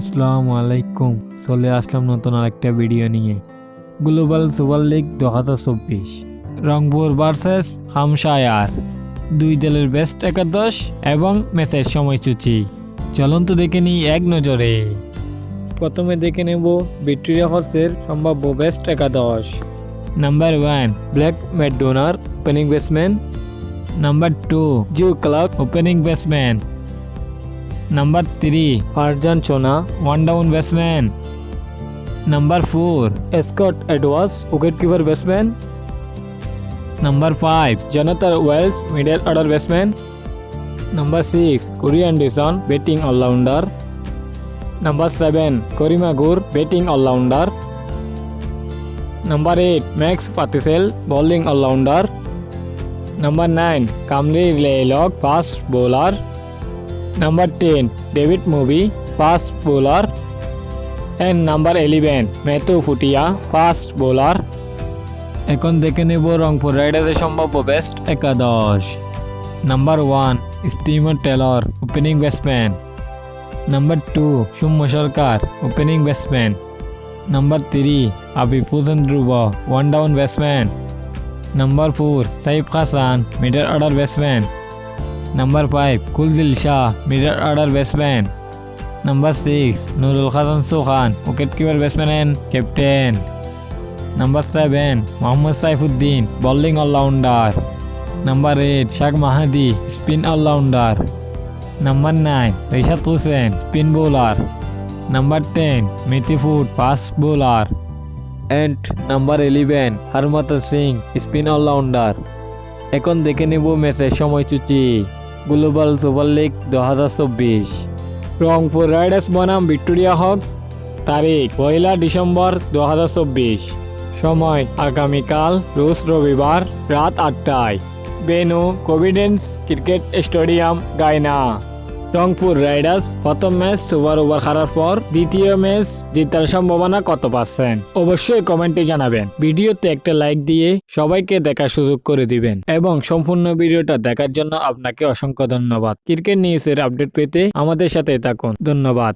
আসসালামু আলাইকুম। চলে আসলাম নতুন আরেকটা ভিডিও নিয়ে। গ্লোবাল সুপার লিগ দু হাজার চব্বিশ। Rangpur versus Hampshire. দুই দলের বেস্ট একাদশ এবং ম্যাচের সময়সূচি। চলন্ত দেখে নিই এক নজরে। প্রথমে দেখে নেব ভিক্টোরিয়া হর্সের সম্ভাব্য বেস্ট একাদশ। নাম্বার ওয়ান ব্ল্যাক ম্যাকডোনার opening batsman number two Jio club opening batsman number three ফারজান সোনা one down batsman number four Scott Edwards wicket keeper batsman number five Jonathan Wells middle order batsman number six Corey Anderson batting allrounder number seven Karima Gore batting allrounder number eight Max পাতিসেল bowling allrounder number nine কামরি লেলক fast number ten David movie fast bowler and number eleven Matthew ফুটিয়া fast bowler এখন দেখে নেব রংপুর রাইডার্সের সম্ভাব্য best একাদশ। Number one steamer Taylor opening batsman number two Soumya Sarkar opening batsman number three Afif Hossain Dhruba one down batsman number four Saif Hasan middle order batsman number five Khushdil Shah middle order batsman number six Nurul Hasan Sohan wicket keeper batsman and captain number seven Mohammad Saifuddin bowling allrounder number eight Shak Mahedi spin allrounder number nine Rishad Hossain spin bowler number ten মিতিফুড fast bowler and number eleven Harmeet Singh spin allrounder এখন দেখে নেব ম্যাচের সময়সূচি। Global super league দু হাজার চব্বিশ। Rangpur Riders বনাম Victoria Hawks, তারিখ পয়লা ডিসেম্বর দু হাজার চব্বিশ। সময় আগামীকাল রোজ রবিবার রাত আটটায়। Venue, Providence cricket stadium, Guyana. Rangpur Riders প্রথম ম্যাচ সুপার ওভার হারার পর দ্বিতীয় ম্যাচ জেতার সম্ভাবনা কত পার্সেন্ট? অবশ্যই কমেন্টে জানাবেন। ভিডিওতে একটা লাইক দিয়ে সবাইকে দেখার সুযোগ করে দিবেন এবং সম্পূর্ণ ভিডিওটা দেখার জন্য আপনাকে অসংখ্য ধন্যবাদ। ক্রিকেট নিউজের আপডেট পেতে আমাদের সাথে থাকুন। ধন্যবাদ।